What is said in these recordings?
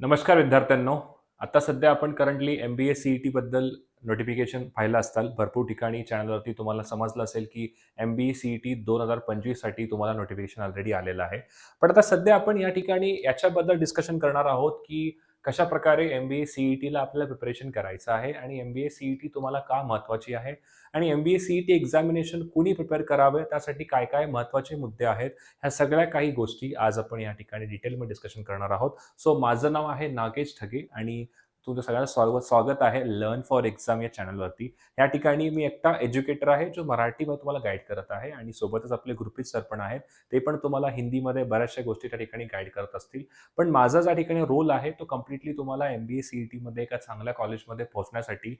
नमस्कार विद्यार्थ्यांनो. आता सध्या आपण currently M B A C E टीबद्दल notification पाहिलं असताल. भरपूर ठिकाणी चॅनलवरती तुम्हाला समजलं असेल की M B A C E T दोन हजार पंचवीससाठी तुम्हाला नोटिफिकेशन ऑलरेडी आलेलं आहे. पण आता सध्या आपण या ठिकाणी याच्याबद्दल डिस्कशन करणार आहोत की कशा प्रकारे एम बी ए सी टीला आपल्याला प्रिपरेशन करायचं आहे आणि M B A C T तुम्हाला का महत्त्वाची आहे? आणि M B A C E T examination कुणी प्रिपेअर करावे? त्यासाठी काय काय महत्त्वाचे मुद्दे आहेत? ह्या सगळ्या काही गोष्टी आज आपण या ठिकाणी डिटेलमध्ये डिस्कशन करणार आहोत. सो माझं नाव आहे नागेश ठगे आणि तुझं सगळ्यांना स्वागत स्वागत आहे लर्न फॉर एक्झाम या चॅनलवरती या ठिकाणी मी एकटा एज्युकेटर आहे जो मराठीमध्ये तुम्हाला गाईड करत आहे आणि सोबतच आपले गुरप्रीत सर पण आहेत. ते पण तुम्हाला हिंदीमध्ये बऱ्याचशा गोष्टी त्या ठिकाणी गाईड करत असतील. पण माझा ज्या ठिकाणी रोल आहे तो कम्प्लिटली तुम्हाला M B A C E टीमध्ये एका चांगल्या कॉलेजमध्ये पोहोचण्यासाठी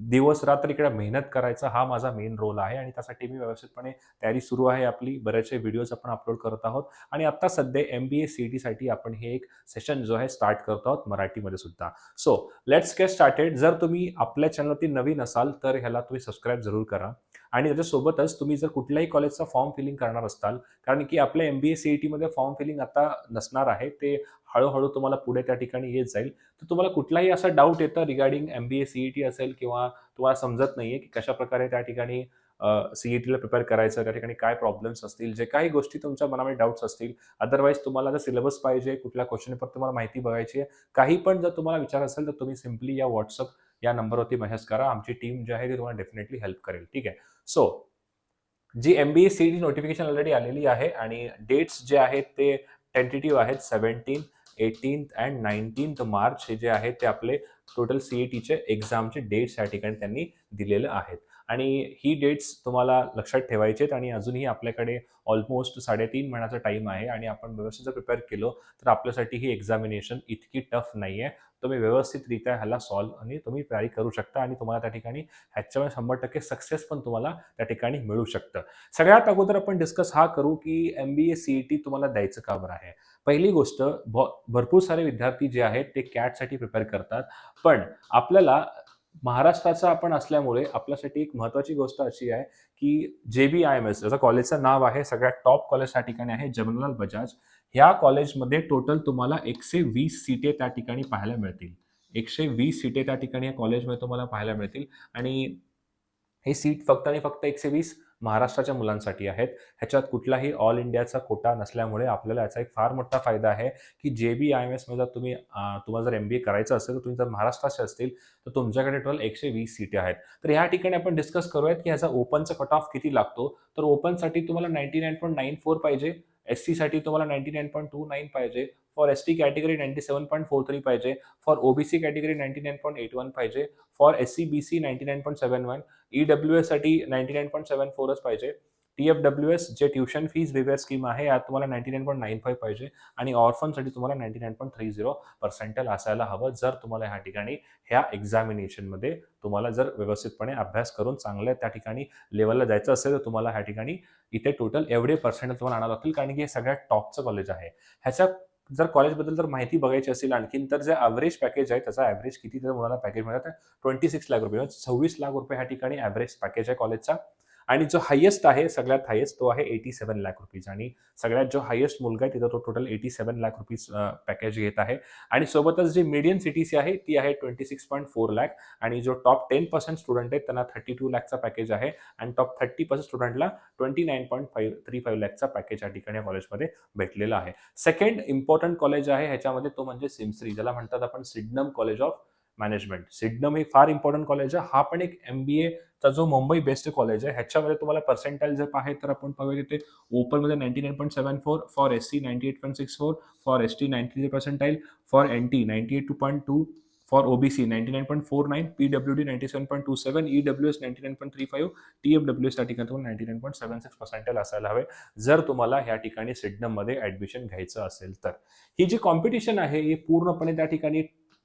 दिवस रात्र इकडे मेहनत करायचा हा माझा मेन रोल आहे आणि त्यासाठी मी व्यवस्थितपणे तयारी सुरू आहे आपली. बरेचसे व्हिडिओज आपण अपलोड करत आहोत. आणि आत्ता सध्या M B A C E टीसाठी आपण हे एक सेशन जो आहे स्टार्ट करत आहोत मराठीमध्ये सुद्धा. सो लेट्स गेट स्टार्टेड जर तुम्ही आपल्या चॅनलवरती नवीन असाल तर ह्याला तुम्ही सबस्क्राईब जरूर करा. आणि त्याच्यासोबतच तुम्ही जर कुठल्याही कॉलेजचा फॉर्म फिलिंग करणार असाल कारण की आपल्या M B A C E टीमध्ये फॉर्म फिलिंग आता नसणार आहे ते हळूहळू तुम्हाला पुढे त्या ठिकाणी येत जाईल. तर तुम्हाला कुठलाही असा डाऊट येतं regarding M B A C E T असेल किंवा तुम्हाला समजत नाही आहे की कशा प्रकारे त्या ठिकाणी सी ई टीला प्रिपेअर करायचं त्या ठिकाणी काय प्रॉब्लेम्स असतील जे काही गोष्टी तुमच्या मनामध्ये डाऊट्स असतील. अदरवाईज तुम्हाला जर सिलेबस पाहिजे कुठल्या क्वेश्चन पेपर तुम्हाला माहिती बघायची आहे काही पण जर तुम्हाला विचार असेल तर तुम्ही सिम्पली या व्हॉट्सअप या नंबरवरती मेसेज करा. आमची टीम जी आहे ती तुम्हाला डेफिनेटली हेल्प करेल. ठीक आहे? So G M B C T notification already आलेली आहे आणि डेट्स जे आहेत ते टेंटेटिव्ह आहेत seventeen eighteenth and nineteenth March हे जे आहेत ते आपले टोटल सी ई टीचे एक्झामचे डेट्स या ठिकाणी त्यांनी दिलेले आहेत. आणि ही डेट्स तुम्हाला लक्षात ठेवायचे आहेत आणि अजूनही आपल्याकडे ऑलमोस्ट साडेतीन महिन्याचा टाईम आहे आणि आपण व्यवस्थित जर प्रिपेअर केलो तर आपल्यासाठी ही एक्झामिनेशन इतकी टफ नाही आहे तुम्ही व्यवस्थितरित्या ह्याला सॉल्व्ह आणि तुम्ही तयारी करू शकता आणि तुम्हाला त्या ठिकाणी ह्याच्यामध्ये शंभर टक्के सक्सेस पण तुम्हाला त्या ठिकाणी मिळू शकतं. सगळ्यात अगोदर आपण डिस्कस हा करू की M B A C E T तुम्हाला द्यायचं का बरं आहे? पहिली गोष्ट भ भरपूर सारे विद्यार्थी जे आहेत ते कॅटसाठी प्रिपेअर करतात. पण आपल्याला महाराष्ट्राचा आपण असल्यामुळे आपल्यासाठी एक महत्त्वाची गोष्ट अशी आहे की जे बी आय एम एस जसं कॉलेजचं नाव आहे सगळ्यात टॉप कॉलेज त्या ठिकाणी आहे जवाहरलाल बजाज. ह्या कॉलेजमध्ये टोटल तुम्हाला एकशे वीस सीटे त्या ठिकाणी पाहायला मिळतील. एकशे वीस सीटे त्या ठिकाणी या कॉलेजमध्ये तुम्हाला पाहायला मिळतील. आणि हे सीट फक्त आणि फक्त एकशे वीस महाराष्ट्राच्या मुलांसाठी आहेत. ह्याच्यात कुठलाही ऑल इंडियाचा कोटा नसल्यामुळे आपल्याला याचा एक फार मोठा फायदा आहे की जे बी आय एम एसमध्ये जर तुम्ही तुम्हाला जर एम बी ए करायचं असेल तर तुम्ही जर महाराष्ट्राचे असतील तर तुमच्याकडे टोटल एकशे वीस सीटे आहेत. तर ह्या ठिकाणी आपण डिस्कस करूयात की ह्याचा ओपनचा कट ऑफ किती लागतो? तर ओपनसाठी तुम्हाला ninety nine point nine four पाहिजे. एस सीसाठी तुम्हाला ninety nine point two nine पाहिजे. For S T category ninety seven point four three पाहिजे. For OBC category ninety nine point eight one पाहिजे. For S C B C ninety nine point seven one E W एससाठी ninety nine point seven फोरच पाहिजे. T F W S जे tuition fees वेगळ्या scheme आहे यात तुम्हाला ninety nine point nine five पाहिजे आणि ऑर्फनसाठी तुम्हाला ninety nine point three zero percentile असायला हवं जर तुम्हाला ह्या ठिकाणी ह्या एक्झामिनेशनमध्ये तुम्हाला जर व्यवस्थितपणे अभ्यास करून चांगल्या त्या ठिकाणी लेवलला जायचं असेल तर तुम्हाला ह्या ठिकाणी इथे टोटल एवढे पर्सेंटेज तुम्हाला आणावं लागतील कारण की हे सगळ्यात टॉपचं कॉलेज आहे. ह्याच्या जर कॉलेजबद्दल जर माहिती बघायची असेल आणखीन तर जे ॲव्हरेज पॅकेज आहे त्याचा ॲव्हरेज किती तर मुलाला पॅकेज मिळतात ट्वेंटी सिक्स लाख रुपये म्हणजे सव्वीस लाख रुपये ह्या ठिकाणी ॲव्हरेज पॅकेज आहे कॉलेजचा आणि जो हायेस्ट आहे सगळ्यात हायेस्ट तो आहे एटी सेवन लाख रुपीज आणि सगळ्यात जो हायेस्ट मुलगा आहे तिथं तो total eighty seven lakh rupees package घेत आहे. आणि सोबतच जी मीडियम सी सी आहे ती आहे twenty six point four lakh आणि जो टॉप टेन पर्सेंट स्टुडंट आहेत त्यांना थर्टी टू लॅकचा पॅकेज आहे. आणि top thirty percent स्टुडंटला twenty nine point five three five लॅकचा package या ठिकाणी कॉलेजमध्ये भेटलेला आहे. सेकंड इम्पॉर्टंट कॉलेज आहे ह्याच्यामध्ये तो म्हणजे सिमसरी ज्याला म्हणतात आपण Sydenham college of management Sydenham हे फार इम्पॉर्टंट कॉलेज आहे. हा पण एक एम बी एचा जो मुंबई बेस्ड कॉलेज आहे ह्याच्यामध्ये तुम्हाला पर्सेंटाईल जर आहे तर आपण पाहूया ते ओपनमध्ये ninety nine point seven four for S C ninety eight point six four for S T ninety three percentile for N T ninety eight two point two for OBC ninety nine point four nine P W D ninety seven point two seven E W S ninety nine point three five T F W S त्या ठिकाणी तुम्हाला ninety nine point seven six percentile असायला हवे. जर तुम्हाला ह्या ठिकाणी सिडनममध्ये admission घ्यायचं असेल तर. ही जी कॉम्पिटिशन आहे ही पूर्णपणे त्या ठिकाणी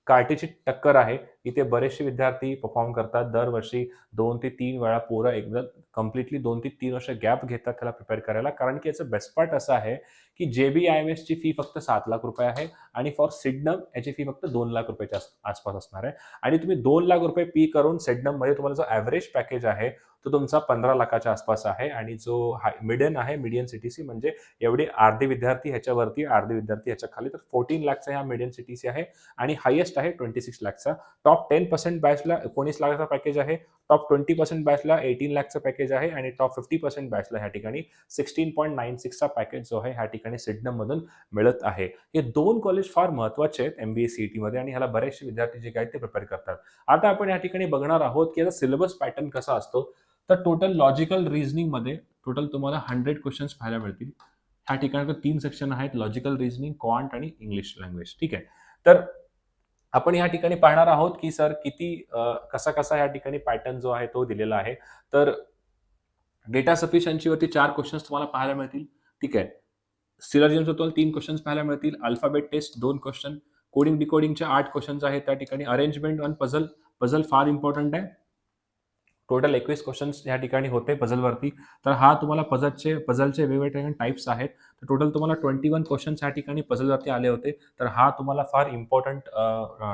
कार्टेची टक्कर आहे. इथे बरेचसे विद्यार्थी परफॉर्म करतात. दरवर्षी दोन ते तीन वेळा पोरं एकदा कम्प्लिटली दोन ते तीन वर्ष गॅप घेतात त्याला प्रिपेअर करायला. कारण की याचं बेस्ट पार्ट असं आहे की जे बी आय एम एसची फी फक्त सात लाख रुपये आहे आणि फॉर सिडनम याची फी फक्त दोन लाख रुपयाच्या आस- आसपास असणार आहे. आणि तुम्ही दोन लाख रुपये पी करून सिडनममध्ये तुम्हाला जो ॲव्हरेज पॅकेज आहे तो तुमचा पंधरा लाखाच्या आसपास आहे. आणि जो हाय मिडियन आहे मिडियन सिटीसी म्हणजे एवढे अर्धे विद्यार्थी ह्याच्यावरती अर्धे विद्यार्थी ह्याच्या खाली तर फोर्टीन लॅक्सचा हा मिडियन सिटीसी आहे. आणि हायेस्ट आहे ट्वेंटी सिक्स लॅक्सचा टॉप टेन पर्सेंट बॅचला एकोणीस लाखाचा पॅकेज आहे. टॉप ट्वेंटी पर्सेंट बॅचला एटीन लॅकचं पॅकेज आहे आणि टॉप फिफ्टी पर्सेंट बॅचला ह्या ठिकाणी सिक्स्टीन पॉईंट नाईन सिक्सचा पॅकेज जो आहे ह्या ठिकाणी सिडनमधून मिळत आहे. हे दोन कॉलेज फार महत्त्वाचे आहेत एम बी ए सी मध्ये आणि ह्याला बरेचसे विद्यार्थी जे काही ते प्रिपेअर करतात. आता आपण या ठिकाणी बघणार आहोत की याचा सिलेबस पॅटर्न कसा असतो. तर टोटल लॉजिकल रिझनिंगमध्ये टोटल तुम्हाला हंड्रेड क्वेश्चन्स पाहायला मिळतील. ह्या ठिकाणी तीन सेक्शन आहेत लॉजिकल रिझनिंग क्वांट आणि इंग्लिश लँग्वेज ठीक आहे? तर आपण या ठिकाणी पाहणार आहोत की सर किती कसा कसा या ठिकाणी पॅटर्न जो आहे तो दिलेला आहे. तर डेटा सफिशियन्सीवरती चार क्वेश्चन्स तुम्हाला पाहायला मिळतील. ठीक आहे. सिलर्जन्स तुम्हाला तीन क्वेश्चन्स पाहायला मिळतील. अल्फाबेट टेस्ट दोन क्वेश्चन कोडिंग डिकोडिंगचे आठ क्वेश्चन्स आहेत त्या ठिकाणी. अरेंजमेंट आणि पझल पझल फार इम्पॉर्टंट आहे. टोटल एकवीस क्वेश्चन्स या ठिकाणी होते पझलवरती तर हा तुम्हाला पझलचे पझलचे वेगवेगळे टाईप्स आहेत. तर टोटल तुम्हाला ट्वेंटी वन क्वेश्चन्स या ठिकाणी पझलवरती आले होते. तर हा तुम्हाला फार इम्पॉर्टंट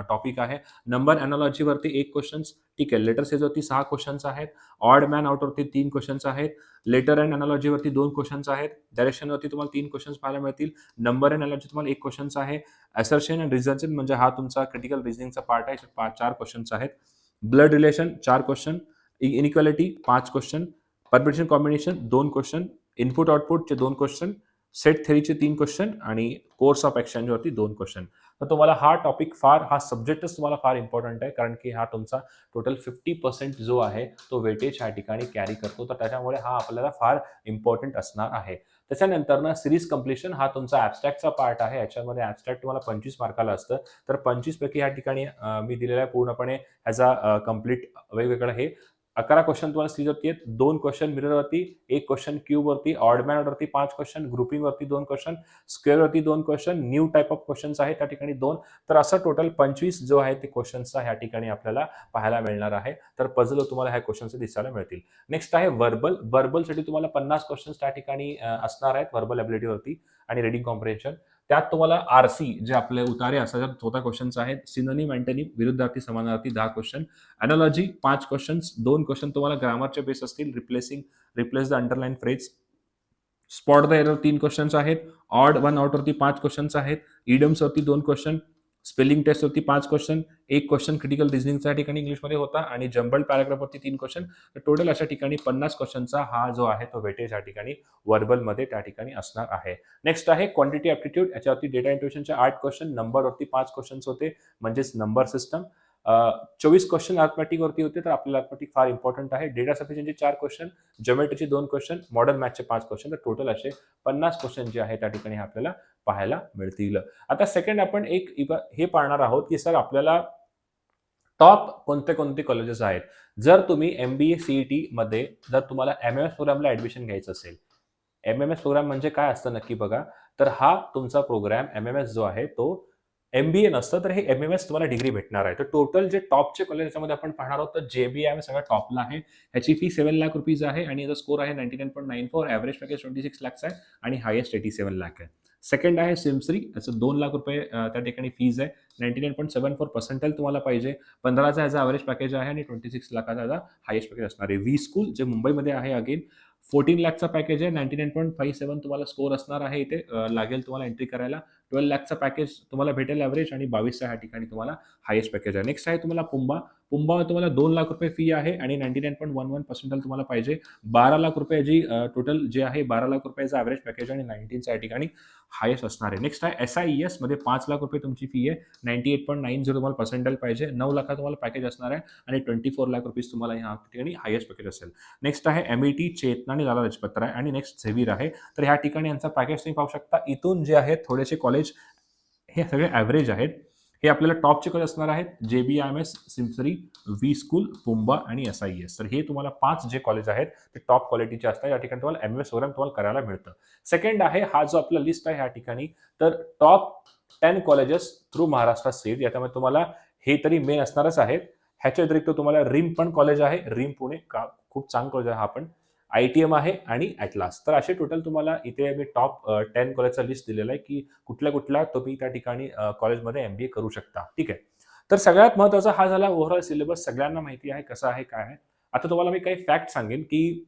टॉपिक आहे. नंबर अॅनॉलॉजीवरती एक क्वेश्चन्स ठीक आहे. लेटर सेजवरती सहा क्वेश्चन्स आहेत. ऑड मॅन आउटवरती तीन क्वेश्चन्स आहेत. लेटर अँड अॅनॉलॉजीवरती दोन क्वेश्चन्स आहेत. डायरेक्शनवरती तुम्हाला तीन क्वेश्चन्स पाहायला मिळतील. नंबर अँड अॅनॉलॉजी तुम्हाला एक क्वेश्चन्स आहे. असर्शन अँड रिझर्शन म्हणजे हा तुमचा क्रिटिकल रिझनिंगचा पार्ट आहे. पाच चार क्वेश्चन्स आहेत. ब्लड रिलेशन चार क्वेश्चन इनइक्वालिटी पाच क्वेश्चन परमिशन कॉम्बिनेशन दोन क्वेश्चन इनपुट आउटपुटचे दोन क्वेश्चन सेट थेरीचे तीन क्वेश्चन आणि कोर्स ऑफ एक्सचेंजवरती दोन क्वेश्चन तर तुम्हाला हा टॉपिक फार हा सब्जेक्टच तुम्हाला फार इम्पॉर्टंट आहे. कारण की हा तुमचा टोटल फिफ्टी पर्सेंट जो आहे तो वेटेज ह्या ठिकाणी कॅरी करतो. तर त्याच्यामुळे हा आपल्याला फार इम्पॉर्टंट असणार आहे. त्याच्यानंतर ना सिरीज कम्प्लिशन हा तुमचा ॲबस्ट्रॅक्टचा पार्ट आहे. याच्यामध्ये ॲबस्ट्रॅक्ट तुम्हाला पंचवीस मार्काला असतं. तर पंचवीसपैकी ह्या ठिकाणी मी दिलेला आहे पूर्णपणे ह्याचा कंप्लीट वेगवेगळं हे. अकरा क्वेश्चन तुम्हाला सीजवरती आहेत. दोन क्वेश्चन मिररवरती एक क्वेश्चन क्यूबवरती ऑडमॅनवरती पाच क्वेश्चन ग्रुपिंगवरती दोन क्वेश्चन स्क्वेअरवरती दोन question new type of questions आहेत त्या ठिकाणी दोन. तर असं टोटल पंचवीस जो आहे ते क्वेश्चन्सचा ह्या ठिकाणी आपल्याला पाहायला मिळणार आहे. तर पझल तुम्हाला ह्या क्वेश्चन्स दिसायला मिळतील. नेक्स्ट आहे वर्बल वर्बलसाठी तुम्हाला पन्नास क्वेश्चन्स त्या ठिकाणी असणार आहेत. वर्बल ॲबिलिटीवरती आणि रिडिंग कॉम्प्रिहेन्शन त्यात तुम्हाला आर सी जे आपले उतारे असतात चौथा क्वेश्चन्स आहेत सिनोनिम अँटनी विरुद्धार्थी समानार्थी दहा क्वेश्चन अनॉलॉजी पाच क्वेश्चन्स दोन क्वेश्चन तुम्हाला ग्रामरचे बेस असतील replacing replace the underline phrase spot the error तीन क्वेश्चन्स आहेत. ऑड वन आउटवरती पाच क्वेश्चन्स आहेत. इडम्सवरती दोन क्वेश्चन स्पेलिंग टेस्टवरती पाच क्वेश्चन एक क्वेश्चन क्रिटिकल रिझनिंगच्या ठिकाणी इंग्लिशमध्ये होता आणि जंबल पॅराग्राफवरती तीन क्वेश्चन. तर टोटल अशा ठिकाणी पन्नास क्वेश्चनचा हा जो आहे तो वेटेज या ठिकाणी वर्बलमध्ये त्या ठिकाणी असणार आहे. नेक्स्ट आहे क्वांटिटी ॲप्टिट्यूड याच्यावरती डेटा इंट्युशनचे आठ क्वेश्चन नंबरवरती पाच क्वेश्चन्स होते म्हणजेच नंबर सिस्टम चोवीस क्वेश्चन वरती होते तर आपल्याला अर्थमॅटिक फार इम्पॉर्टंट आहे. डेटा सफिशियनचे चार क्वेश्चन जमेट्रीचे दोन क्वेश्चन मॉडर्न मॅथचे पाच क्वेश्चन तर टोटल असे पन्नास क्वेश्चन जे आहे त्या ठिकाणी आपल्याला पाहायला मिळतील. आता सेकंड आपण एक हे पाहणार आहोत की सर आपल्याला टॉप कोणते कोणते कॉलेजेस आहेत? जर तुम्ही M B A C E T मध्ये जर तुम्हाला एम एम एस प्रोग्रामला ऍडमिशन घ्यायचं असेल एम एम एस प्रोग्राम म्हणजे काय असतं नक्की बघा. तर हा तुमचा प्रोग्राम एम एम एस जो आहे तो एम बी ए नसतं तर हे एम एम एस तुम्हाला डिग्री भेटणार आहे. तर टोटल जे टॉपचे कॉलेज याच्यामध्ये आपण पाहणार आहोत तर जे बी एम सगळ्या टॉपला आहे. ह्याची फी सेव्हन लाख रुपीज आहे आणि याचा स्कोर आहे ninety nine point nine four average package twenty six lakhs आहे आणि हायेस्ट एटी सेव्हन लाख आहे. सेकंड आहे सिमश्री याचं दोन लाख रुपये त्या ठिकाणी फीज आहे. Ninety nine point seven four percentile तुम्हाला पाहिजे. पंधराचा ह्याचा ॲव्हरेज पॅकेज आहे आणि ट्वेंटी सिक्स लाखाचा ह्याचा हायेस्ट पॅकेज असणार आहे. वी स्कूल जे मुंबईमध्ये आहे अगेन फोर्टीन लॅकचा पॅकेज आहे. Ninety nine point five seven तुम्हाला स्कोर असणार आहे इथे. लागेल तुम्हाला एंट्री करायला. ट्वेल्व लॅकचा पॅकेज तुम्हाला भेटेल ॲव्हरेज आणि बावीसच्या ह्या ठिकाणी तुम्हाला हायेस्ट पॅकेज आहे. नेक्स्ट आहे तुम्हाला पुंबा. पुंबा तुम्हाला दोन लाख रुपये फी आहे आणि ninety nine point one one percentile तुम्हाला पाहिजे. बारा लाख रुपयाची टोटल जे आहे बारा लाख रुपयाचं ॲव्हरेज पॅकेज आणि नाईन्टीनच्या या ठिकाणी हायेस्ट असणार आहे. नेक्स्ट आहे एस आय ई एसमध्ये पाच लाख रुपये तुमची फी आहे. Ninety eight point nine zero तुम्हाला पर्सेंटल पाहिजे. नऊ लाखा तुम्हाला पॅकेज असणार आहे आणि ट्वेंटी फोर लाख रुपीज तुम्हाला ह्या ठिकाणी हायेस्ट पॅकेज असेल. नेक्स्ट आहे एम ई टी चेतना आणि लाला लजपत आहे. आणि नेक्स्ट झेवीर आहे. तर ह्या ठिकाणी यांचा पॅकेज तुम्ही पाहू शकता. इथून जे आहेत थोडेसे कॉलेज हे सगळे ॲव्हरेज आहेत. हे आपल्याला टॉपचे कॉलेज असणार आहेत? J B M S SIMSREE V school पुंबा आणि एस आय एस तर हे तुम्हाला पाच जे कॉलेज आहेत ते टॉप क्वालिटीचे असतात. या ठिकाणी तुम्हाला एम एस प्रोग्राम तुम्हाला करायला मिळतं. सेकंड आहे हा जो आपला लिस्ट आहे ह्या ठिकाणी तर top ten colleges through Maharashtra CET याच्यामध्ये तुम्हाला हे तरी मेन असणारच आहेत. ह्याच्या व्यतिरिक्त तुम्हाला रिम पण कॉलेज आहे. रिम पुणे का खूप चांगलं कॉलेज आहे हा पण. आय टी एम आहे आणि ॲटलास तर असे टोटल तुम्हाला इथे मी टॉप टेन कॉलेजचा लिस्ट दिलेला आहे की कुठल्या कुठल्या तुम्ही त्या ठिकाणी कॉलेजमध्ये एम बी ए करू शकता. ठीक आहे? तर सगळ्यात महत्त्वाचा हा झाला ओव्हरऑल सिलेबस सगळ्यांना माहिती आहे कसा आहे काय आहे. आता तुम्हाला मी काही फॅक्ट सांगेन की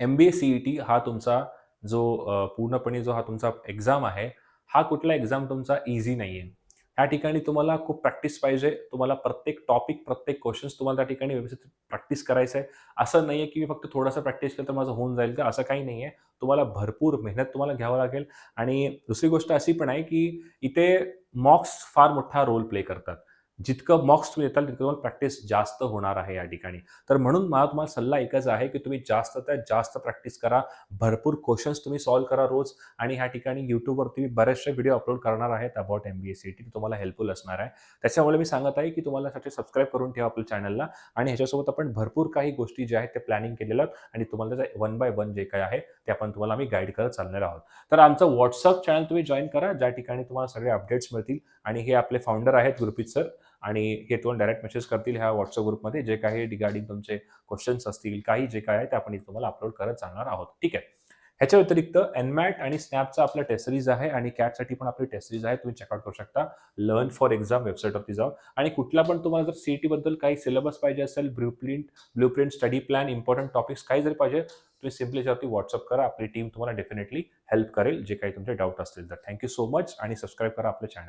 M B A C E T हा तुमचा जो पूर्णपणे जो हा तुमचा एक्झाम आहे हा कुठला एक्झाम तुमचा इझी नाही आहे ह्या ठिकाणी तुम्हाला खूप प्रॅक्टिस पाहिजे. तुम्हाला प्रत्येक टॉपिक प्रत्येक क्वेश्चन्स तुम्हाला त्या ठिकाणी व्यवस्थित प्रॅक्टिस करायचं आहे असं नाही आहे की मी फक्त थोडासा प्रॅक्टिस केलं तर माझं होऊन जाईल का? असं काही नाही आहे तुम्हाला भरपूर मेहनत तुम्हाला घ्यावं लागेल. आणि दुसरी गोष्ट अशी पण आहे की इथे मॉक्स फार मोठा रोल प्ले करतात. जितकं मॉक्स तुम्ही देताल तितकं तुम्हाला प्रॅक्टिस जास्त होणार आहे या ठिकाणी. तर म्हणून मला तुम्हाला सल्ला एकच आहे की तुम्ही जास्त त्यात जास्त प्रॅक्टिस करा. भरपूर क्वेश्चन्स तुम्ही सॉल्व करा रोज आणि ह्या ठिकाणी यूट्यूबवरती मी बरेचसे व्हिडिओ अपलोड करणार आहेत about M B S C T तुम्हाला हेल्पफुल असणार आहे. त्याच्यामुळे मी सांगत आहे की तुम्हाला साठी सबस्क्राईब करून ठेवा आपल्या चॅनलला आणि ह्याच्यासोबत आपण भरपूर काही गोष्टी ज्या आहेत ते प्लॅनिंग केलेल्या आहेत आणि तुम्हाला त्याचं वन बाय वन जे काय आहे ते आपण तुम्हाला आम्ही गाईड करत चालणार आहोत. तर आमचं व्हॉट्सअप चॅनल तुम्ही जॉईन करा. ज्या ठिकाणी तुम्हाला सगळे अपडेट्स मिळतील आणि हे आपले फाउंडर आहेत गुरुपीत सर आणि हे तुम्हाला डायरेक्ट मेसेज करतील ह्या व्हॉट्सअप ग्रुपमध्ये जे काही रिगार्डिंग तुमचे क्वेश्चन्स असतील काही जे काय आहे ते आपण इथे तुम्हाला अपलोड करत जाणार आहोत. ठीक आहे? ह्याच्या व्यतिरिक्त एनमॅट आणि स्नॅपचा आपला टेस्ट सिरीज आहे आणि कॅटसाठी पण आपली टेस्ट सिरीज आहे. तुम्ही चेकआउट करू शकता. लर्न फॉर एक्झाम वेबसाईटवरती जाऊ आणि कुठला पण तुम्हाला जर सीईटी बद्दल काही सिलेबस पाहिजे असेल blue print blue print study plan important topics काही जरी पाहिजे तुम्ही सिम्पली याच्यावरती व्हॉट्सअप करा. आपली टीम तुम्हाला डेफिनेटली हेल्प करेल. जे काही तुमचे डाऊट असतील तर. थँक्यू सो मच आणि सबस्क्राईब करा आपलं चॅनल